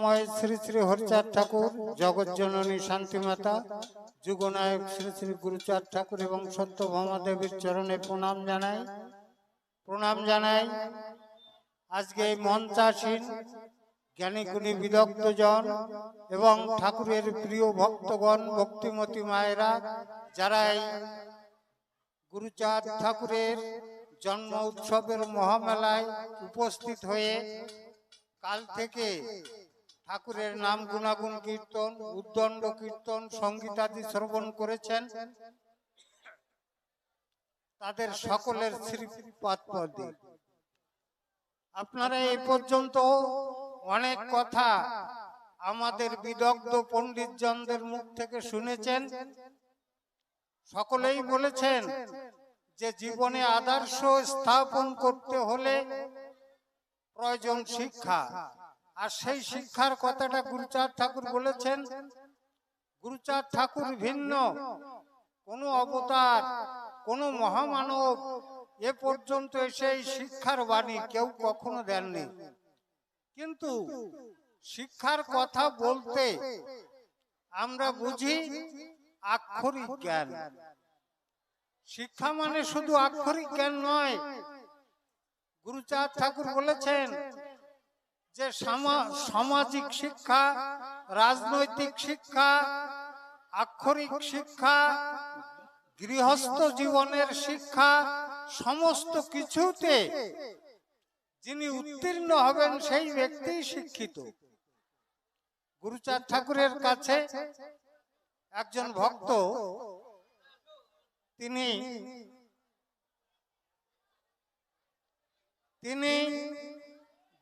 করুণাময় শ্রী শ্রী হরিচাঁদ ঠাকুর জগৎজননী শান্তিমাতা যুগনায়ক শ্রী শ্রী গুরুচাঁদ ঠাকুর এবং সত্যভামা দেবীর চরণে প্রণাম জানাই। প্রণাম জানাই। আজকে এই মঞ্চাসীন জ্ঞানীগুণী বিদগ্ধজন এবং ঠাকুরের প্রিয় ভক্তগণ, ভক্তিমতী মায়েরা, যারা এই গুরুচাঁদ ঠাকুরের জন্ম উৎসবের মহামেলায় উপস্থিত হয়ে কাল থেকে ঠাকুরের নাম গুণাগুণ কীর্তন, উদ্দণ্ড কীর্তন, সঙ্গীতাদি শ্রবণ করেছেন। তাদের সকলের আপনারা এই পর্যন্ত অনেক কথা আমাদের বিদগ্ধ পণ্ডিতজনদের মুখ থেকে শুনেছেন। সকলেই বলেছেন যে জীবনে আদর্শ স্থাপন করতে হলে প্রয়োজন শিক্ষা। আর সেই শিক্ষার কথাটা গুরুচাঁদ ঠাকুর বলেছেন গুরুচাঁদ ঠাকুর ভিন্ন কোনো অবতার কোনো মহামানব এ পর্যন্ত এসে এই শিক্ষার বাণী কেউ কখনো দেননি। কিন্তু শিক্ষার কথা বলতে আমরা বুঝি আক্ষরিক জ্ঞান। শিক্ষা মানে শুধু আক্ষরিক জ্ঞান নয়। গুরুচাঁদ ঠাকুর বলেছেন যে সামা- সামাজিক শিক্ষা রাজনৈতিক শিক্ষা আক্ষরিক শিক্ষা গৃহস্থ জীবনের শিক্ষা সমস্ত কিছুতে যিনি উত্তীর্ণ হবেন সেই ব্যক্তি শিক্ষিত। গুরুচাঁদ ঠাকুরের কাছে একজন ভক্ত তিনি তিনি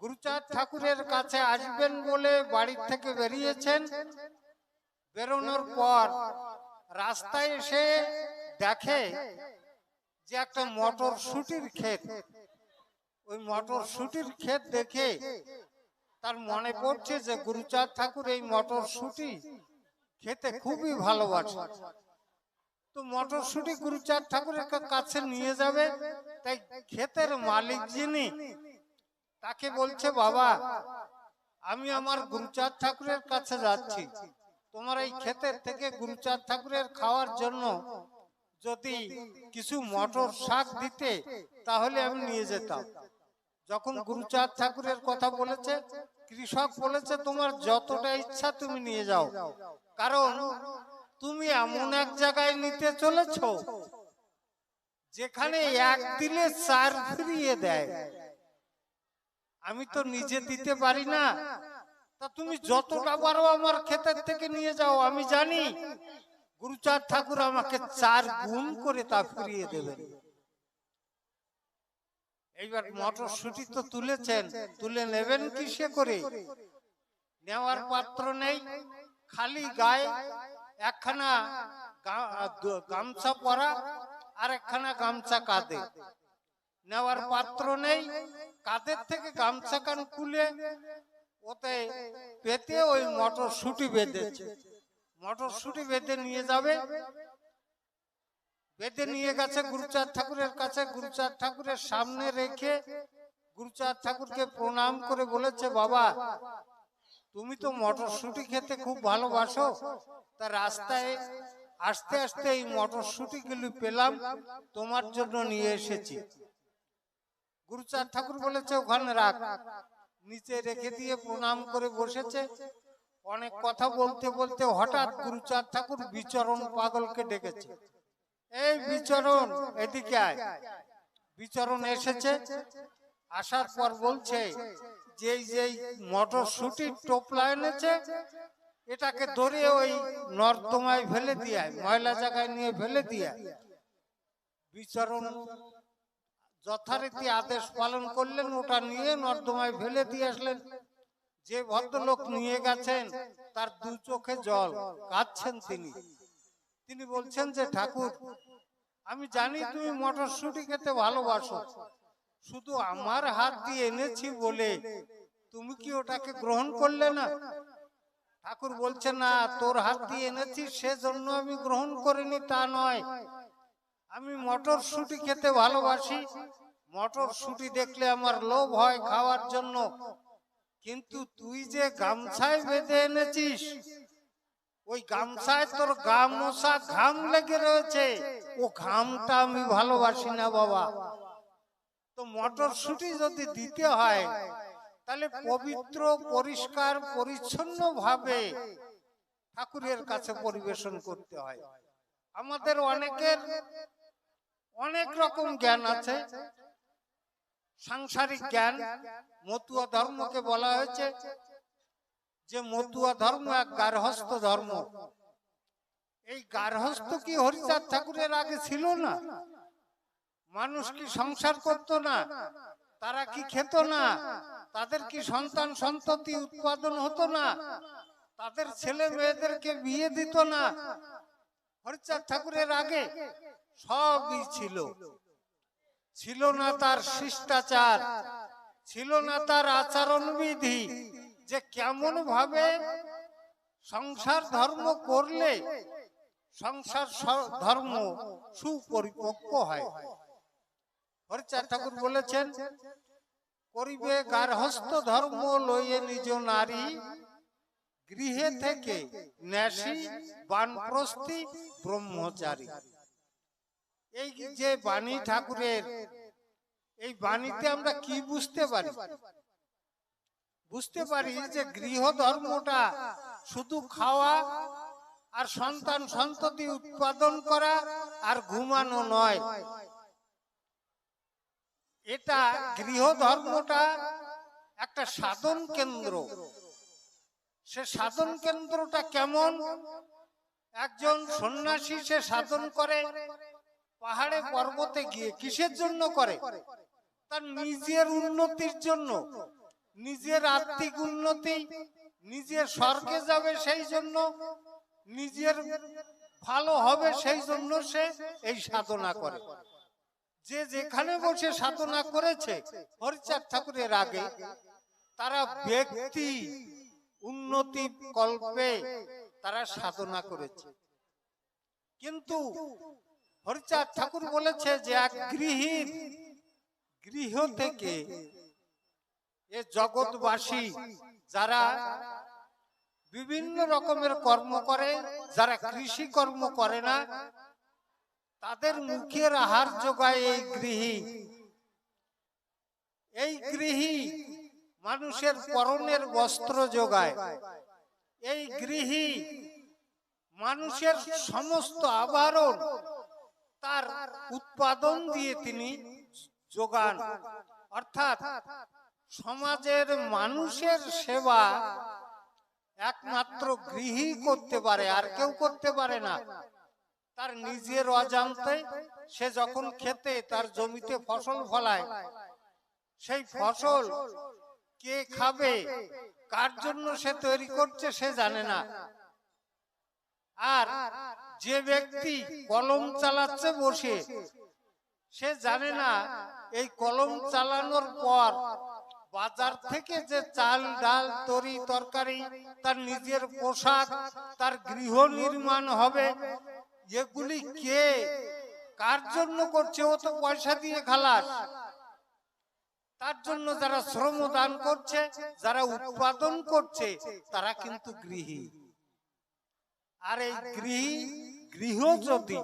গুরুচাঁদ ঠাকুরের কাছে আসবেন বলে বাড়ির থেকে বেরিয়েছেন। বেরোনোর পর রাস্তায় এসে দেখে যে একটা মটর শুটির ক্ষেত। ওই মটর শুটির ক্ষেত দেখে তার মনে পড়ছে যে গুরুচাঁদ ঠাকুর এই মটর শুটি খেতে খুবই ভালোবাসে। তো মটরশুটি গুরুচাঁদ ঠাকুরের কাছে নিয়ে যাবে। তাই ক্ষেতের মালিক যিনি তাকে বলছে বাবা আমি আমার গুরুচাঁদ ঠাকুরের কাছে যাচ্ছি। তোমার এই ক্ষেতের থেকে গুরুচাঁদ ঠাকুরের খাওয়ার জন্য যদি কিছু মটর শাক দিতে তাহলে আমি নিয়ে যেতাম। যখন গুরুচাঁদ ঠাকুরের কথা বলেছে কৃষক বলেছে তোমার যতটা ইচ্ছা তুমি নিয়ে যাও। কারণ তুমি এমন এক জায়গায় নিতে চলেছ যেখানে এক দিলে চার ফিরিয়ে দেয়। আমি তো নিজে দিতে পারি না। তা তুমি যতটা পারো আমার ক্ষেতের থেকে নিয়ে যাও আমি জানি। গুরুচাঁদ ঠাকুর আমাকে চার গুণ করে তা ফিরিয়ে দেবেন। এইবার মটরশুটি তো তুলেছেন। তুলে নেবেন কিসে করে? নেওয়ার পাত্র নেই খালি গায়ে একখানা গামছা পরা আর একখানা গামছা কাঁধে। নেওয়ার পাত্র নেই কাদের থেকে গামছা কান খুলে ওতে পেতে ওই মটর শুটি বেঁধেছে। মটর শুটি বেঁধে নিয়ে যাবে। বেঁধে নিয়ে গেছে গুরুচাঁদ ঠাকুরের কাছে। গুরুচাঁদ ঠাকুরের সামনে রেখে গুরুচাঁদ ঠাকুরকে প্রণাম করে বলেছে বাবা তুমি তো মটরশুটি খেতে খুব ভালোবাসো। তা রাস্তায় আস্তে আস্তে এই মটরশুটি গুলি পেলাম তোমার জন্য নিয়ে এসেছি। গুরুচাঁদ ঠাকুর বলেছে, ওখানে রাখ। নিচে রেখে দিয়ে প্রণাম করে বসেছে। অনেক কথা বলতে বলতে হঠাৎ গুরুচাঁদ ঠাকুর বিচরণ পাগলকে ডেকেছে। এই বিচরণ, এদিকে আয়। বিচরণ এসেছে। আসার পর বলছে যে এই যে মটরশুটির টোপলা এনেছে, এটাকে ধরে ওই নর্দমায় ফেলে দিয়ে ময়লা জায়গায় নিয়ে ফেলে দিয়ে বিচরণ যথারীতি আদেশ পালন করলেন ওটা নিয়ে নর্দমায় ফেলে দিয়ে আসলেন। যে ভদ্রলোক নিয়ে গেছেন তার দু চোখে জল কাঁদছেন তিনি। তিনি। বলছেন যে ঠাকুর আমি জানি তুমি মটরশুটি খেতে ভালোবাসো। শুধু আমার হাত দিয়ে এনেছি বলে তুমি কি ওটাকে গ্রহণ করলে না? ঠাকুর বলছে না তোর হাত দিয়ে এনেছি সেজন্য আমি গ্রহণ করিনি তা নয়। আমি মটর শুটি খেতে ভালোবাসি। মটর শুটি দেখলে আমার লোভ হয় খাওয়ার জন্য। কিন্তু তুই যে গামছায় বেঁধে এনেছিস ওই গামছায় তোর গাম মশা ঘাম লেগে রয়েছে। ও ঘামটা আমি ভালোবাসি না বাবা। তো মটরশুটি যদি দিতে হয় তাহলে পবিত্র পরিষ্কার পরিচ্ছন্ন ভাবে ঠাকুরের কাছে পরিবেশন করতে হয়। আমাদের অনেকের অনেক রকম জ্ঞান আছে। সাংসারিক জ্ঞান মতুয়া ধর্মকে বলা হয়েছে যে মতুয়া ধর্ম এক গার্হস্থ ধর্ম। এই গার্হস্থ কি হরিচাঁদ ঠাকুরের আগে ছিল না? মানুষ কি সংসার করত না? তারা কি খেত না? তাদের কি সন্তান সন্ততি উৎপাদন হতো না? তাদের ছেলে মেয়েদেরকে বিয়ে দিত না? হরিচাঁদ ঠাকুরের আগে সবই ছিল। ছিল না তার শিষ্টাচার, ছিল না তার আচরণ বিধি যে কেমন ভাবে সংসার ধর্ম করলে সংসার ধর্ম সুপরিপক্ক হয়। হরিচাঁদ ঠাকুর বলেছেন, করিবে গার্হস্থ ধর্ম লইয়ে নিজ নারী গৃহে থেকে ন্যাসী, বানপ্রস্থি, ব্রহ্মচারী। এই যে বাণী ঠাকুরের এই বাণীতে আমরা কি বুঝতে পারি? বুঝতে পারি যে গৃহ ধর্মটা শুধু খাওয়া আর সন্তান সন্ততি উৎপাদন করা আর ঘুমানো নয়। এটা গৃহ ধর্মটা একটা সাধন কেন্দ্র। সে সাধন কেন্দ্রটা কেমন? একজন সন্ন্যাসী সে সাধন করে। পাহাড়ে পর্বতে গিয়ে কিসের জন্য করে? তার নিজের উন্নতির জন্য। নিজের আর্থিক উন্নতি। নিজের স্বর্গে যাবে সেই জন্য। নিজের ভালো হবে সেই জন্য সে এই সাধনা করে। যে যেখানে বসে সাধনা করেছে হরিচাঁদ ঠাকুরের আগে তারা ব্যক্তি উন্নতি কল্পে তারা সাধনা করেছে। কিন্তু হরিচাঁদ ঠাকুর বলেছে যে এক গৃহীর গৃহ থেকে এ জগৎবাসী যারা বিভিন্ন রকমের কর্ম করে যারা কৃষি কর্ম করে না তাদের মুখের আহার যোগায় এই গৃহী এই গৃহী মানুষের পরনের বস্ত্র যোগায় এই গৃহী মানুষের সমস্ত আবরণ তার উৎপাদন দিয়ে তিনি যোগান। অর্থাৎ সমাজের মানুষের সেবা একমাত্র গৃহী করতে পারে, আর কেউ করতে পারে না। তার নিজের অজান্তে সে যখন খেতে, তার জমিতে ফসল ফলায়, সেই ফসল কে খাবে, কার জন্য সে তৈরি করছে সে জানে না। আর যে ব্যক্তি কলম চালাচ্ছে বসে, সে জানে না এই কলম চালানোর পর বাজার থেকে যে চাল, ডাল, তরি, তরকারি, তার নিজের পোশাক, তার গৃহ নির্মাণ হবে, এগুলি কে? কার জন্য করছে? ও তো পয়সা দিয়ে খালাস। তার জন্য যারা শ্রম দান করছে, যারা উৎপাদন করছে, তারা কিন্তু গৃহী। আর এই গৃহী গৃহ যদি,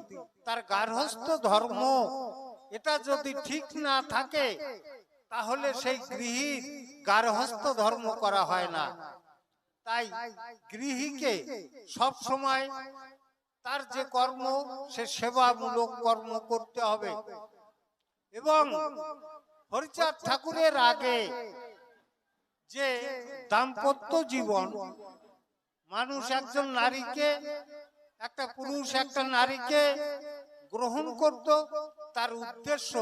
তার গার্হস্থ ধর্ম, এটা যদি ঠিক না থাকে, তাহলে সেই গৃহীর গার্হস্থ ধর্ম করা হয় না। তাই গৃহীকে সব সময় তার যে কর্ম, সে সেবামূলক কর্ম করতে হবে। এবং হরিচাঁদ ঠাকুরের আগে যে দাম্পত্য জীবন, মানুষ একজন নারীকে একটা পুরুষ একটা নারীকে গ্রহণ করত। তার উদ্দেশ্য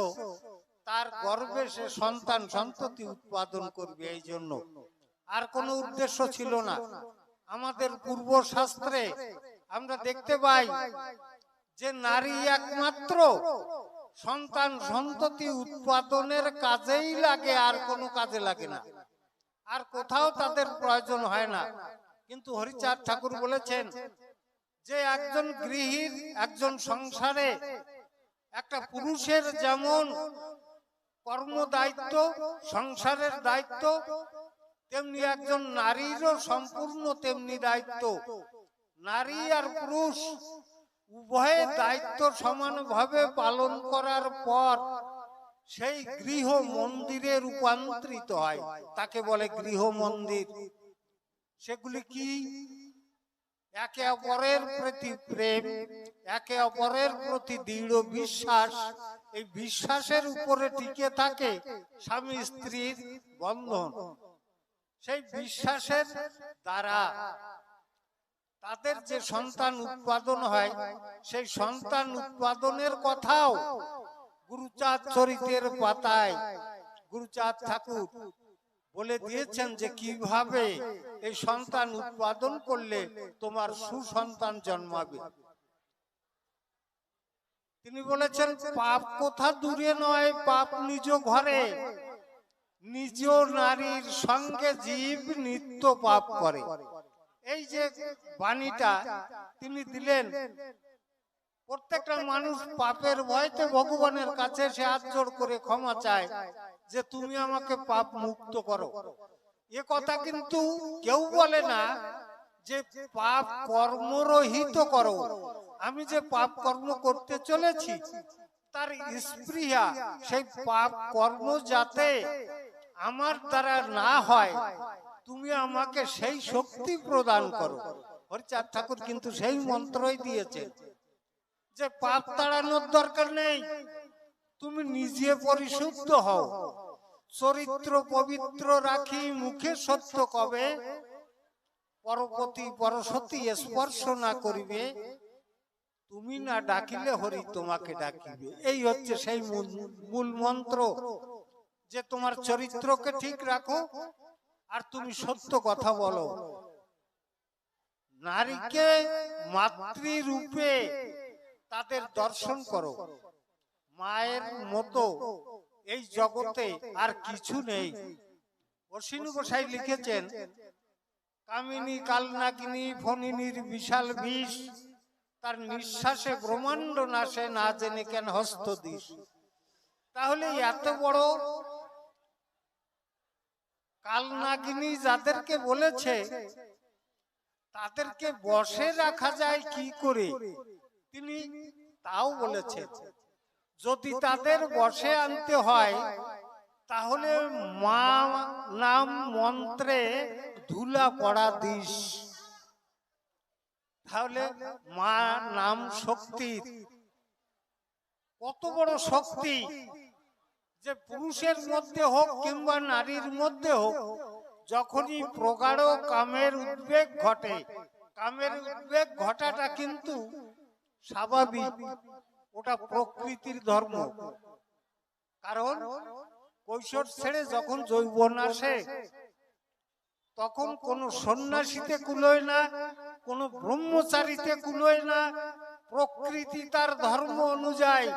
তার গর্ভে সে সন্তান সন্ততি উৎপাদন করবে এই জন্য। আর কোনো উদ্দেশ্য ছিল না। আমাদের পূর্ব শাস্ত্রে আমরা দেখতে পাই যে নারী একমাত্র সন্তান সন্ততি উৎপাদনের কাজেই লাগে আর কোনো কাজে লাগে না। আর কোথাও তাদের প্রয়োজন হয় না। কিন্তু হরিচাঁদ ঠাকুর বলেছেন যে একজন গৃহীর একজন সংসারে একটা পুরুষের যেমন কর্ম দায়িত্ব সংসারের দায়িত্ব তেমনি একজন নারীরও সম্পূর্ণ তেমনি দায়িত্ব। নারী আর পুরুষ উভয়ের দায়িত্ব সমানভাবে পালন করার পর সেই গৃহ মন্দিরে রূপান্তরিত হয়। তাকে বলে গৃহ মন্দির। সেগুলি কি? একে অপরের প্রতি প্রেম, একে অপরের প্রতি দৃঢ় বিশ্বাস, এই বিশ্বাসের উপরে টিকে থাকে স্বামী স্ত্রীর বন্ধন। সেই বিশ্বাসের দ্বারা তাদের যে সন্তান উৎপাদন হয়, সেই সন্তান উৎপাদনের কথাও গুরুচাঁদ চরিতের পাতায়, গুরুচাঁদ ঠাকুর বলে দিয়েছেন যে কীভাবে এই সন্তান উৎপাদন করলে তোমার সুসন্তান জন্মাবে। তিনি বলেছেন পাপ কোথা দূরে নয় পাপ নিজ ঘরে। নিজ নারীর সঙ্গে জীব নিত্য পাপ করে। এই যে বাণীটা তিনি দিলেন প্রত্যেকটা মানুষ পাপের ভয়তে ভগবানের কাছে সে হাত জোড় করে ক্ষমা চায়। যে তুমি আমাকে পাপ মুক্ত করো। এ কথা কিন্তু কেউ বলে না যে পাপ কর্মরহিত করো। আমি যে পাপ কর্ম করতে চলেছি তার স্পৃহা সেই পাপ কর্ম যাতে আমার দ্বারা না হয় তুমি আমাকে সেই শক্তি প্রদান করো। হরিচাঁদ ঠাকুর কিন্তু সেই মন্ত্রই দিয়েছে যে পাপ তাড়ানোর দরকার নেই। তুমি নিজে পরিশুদ্ধ হও। চরিত্র পবিত্র রাখি, মুখে সত্য কবে? পরপতি পরসতী স্পর্শ না করিবে। তুমি না ডাকিলে হরি তোমাকে ডাকিবে। এই হচ্ছে সেই মূল- মূল মন্ত্র যে তোমার চরিত্রকে ঠিক রাখো আর তুমি সত্য কথা বলো। নারীকে মাতৃরূপে তাদের দর্শন করো। মায়ের মতো এই জগতে আর কিছু নেই। অশ্বিনী গোসাই লিখেছেন কামিনী কালনাগিনী ফণিনীর বিশাল বিষ। তার নিঃশ্বাসে ব্রহ্মাণ্ড নাশে না জেনে কেন হস্ত দিস? তাহলে এত বড় কালনাগিনী যাদেরকে বলেছে তাদেরকে বসে রাখা যায় কি করে? তিনি তাও বলেছেন যদি তাদের বসে আনতে হয় তাহলে মা নাম মন্ত্রে ধুলা পড়া দিস। তাহলে মা নাম শক্তি। কত বড় শক্তি যে পুরুষের মধ্যে হোক কিংবা নারীর মধ্যে হোক যখনই প্রগাঢ় কামের উদ্বেগ ঘটে কামের উদ্বেগ ঘটাটা কিন্তু স্বাভাবিক। ওটা প্রকৃতির ধর্ম। কারণ কৈশোর ছেড়ে যখন যৌবন আসে, তখন কোন সন্ন্যাসীতে কুলোয় না, কোন ব্রহ্মচারীতে কুলোয় না, প্রকৃতি তার ধর্ম অনুযায়ী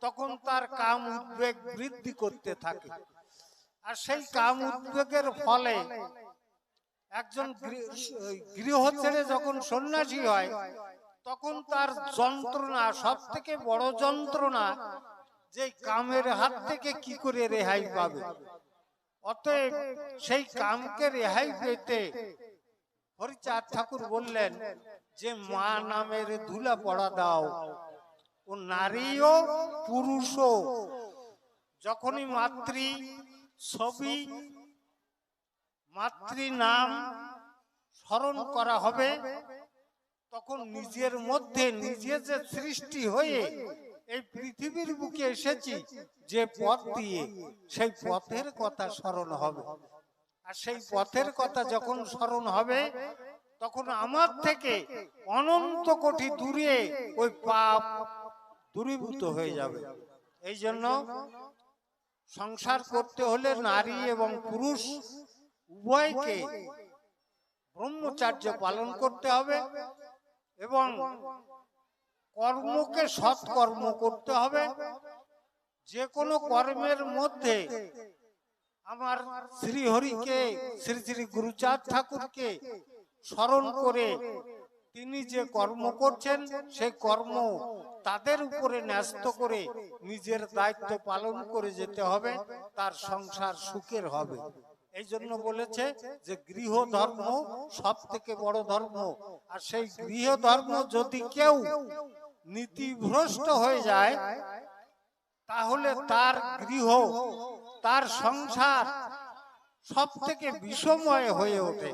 তখন তার কাম উদ্বেগ বৃদ্ধি করতে থাকে। আর সেই কাম উদ্বেগের ফলে একজন গৃহ- ছেড়ে যখন সন্ন্যাসী হয় তখন তার যন্ত্রণা সব থেকে বড় যন্ত্রণা যে কামের হাত থেকে কি করে রেহাই পাবে? অতএব সেই কামকে রেহাই পেতে হরিচাঁদ ঠাকুর বললেন যে মা নামের ধুলা পড়া দাও। ও নারীও পুরুষও। যখনই মাতৃ ছবি মাতৃ নাম স্মরণ করা হবে তখন নিজের মধ্যে নিজে যে সৃষ্টি হয়ে এই পৃথিবীর বুকে এসেছি, যে পথ দিয়ে সেই পথের কথা স্মরণ হবে। আর সেই পথের কথা যখন স্মরণ হবে, তখন আমার থেকে অনন্ত কোটি দূরে ওই পাপ দূরীভূত হয়ে যাবে। এই জন্য সংসার করতে হলে নারী এবং পুরুষ উভয়কে ব্রহ্মচার্য পালন করতে হবে। এবং কর্মকে সৎকর্ম করতে হবে। যে কোনো কর্মের মধ্যে আমার শ্রী হরিকে শ্রী শ্রী গুরুচাঁদ ঠাকুরকে স্মরণ করে তিনি যে কর্ম করছেন, সেই কর্ম তাদের উপরে ন্যস্ত করে নিজের দায়িত্ব পালন করে যেতে হবে, তার সংসার সুখের হবে। এই জন্য বলেছে যে গৃহ ধর্ম সব থেকে বড় ধর্ম। আর সেই গৃহ ধর্ম যদি কেউ নীতিভ্রষ্ট হয়ে যায় তাহলে তার গৃহ তার সংসার সব থেকে বিষময় হয়ে ওঠে।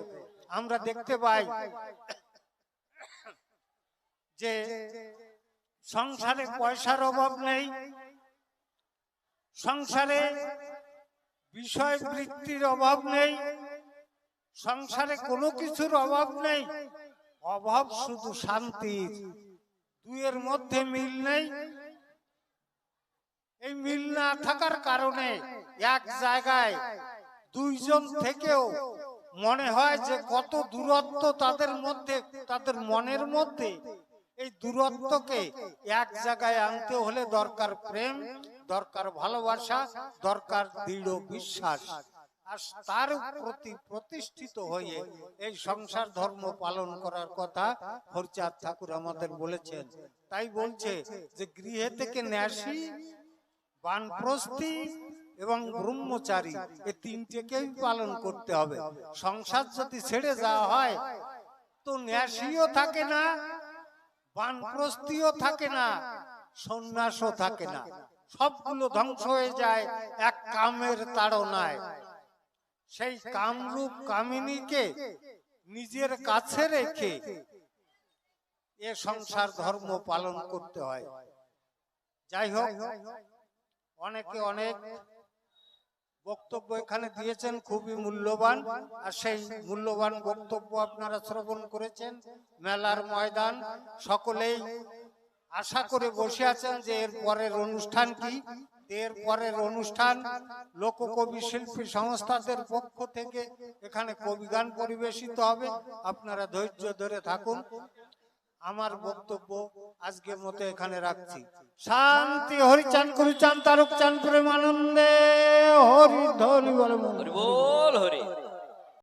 আমরা দেখতে পাই যে সংসারে পয়সার অভাব নেই। সংসারে বিষয় বৃত্তির অভাব নেই। সংসারে কোনো কিছুর অভাব নেই। অভাব শুধু শান্তির। দুইয়ের মধ্যে মিল নেই। এই মিল না থাকার কারণে এক জায়গায় দুইজন থেকেও মনে হয় যে কত দূরত্ব তাদের মধ্যে, তাদের মনের মধ্যে। এই দূরত্বকে এক জায়গায় আনতে হলে দরকার প্রেম দরকার ভালোবাসা, দরকার দৃঢ় বিশ্বাস। আর তার প্রতি প্রতিষ্ঠিত হয়ে এই সংসার ধর্ম পালন করার কথা হরচাঁদ ঠাকুর আমাদের বলেছেন। তাই বলছে যে গৃহে থেকে ন্যাসি, বানপ্রস্থি এবং ব্রহ্মচারী এই তিনটেকেই পালন করতে হবে। সংসার যদি ছেড়ে যাওয়া হয়, তো ন্যাসিও থাকে না, বানপ্রস্থিও থাকে না, সন্ন্যাসও থাকে না। সবগুলো ধ্বংস হয়ে যায় এক কামের তাড়নায়। সেই কামরূপ কামিনীকে নিজের কাছে রেখে এ সংসার ধর্ম পালন করতে হয়। যাই হোক, অনেকে অনেক বক্তব্য এখানে দিয়েছেন, খুবই মূল্যবান। আর সেই মূল্যবান বক্তব্য আপনারা শ্রবণ করেছেন। মেলার ময়দান, সকলেই আশা করে বসে আছেন যে এর পরের অনুষ্ঠান কি? এর পরের অনুষ্ঠান লোককবি শিল্পী সংস্থাদের পক্ষ থেকে এখানে কবিগান পরিবেশিত হবে। আপনারা ধৈর্য ধরে থাকুন। আমার বক্তব্য আজকের মতো এখানে রাখছি। শান্তি হরিচান কবিচান তারক চান প্রেমানন্দে হরি ধরি বলে। হরি। বল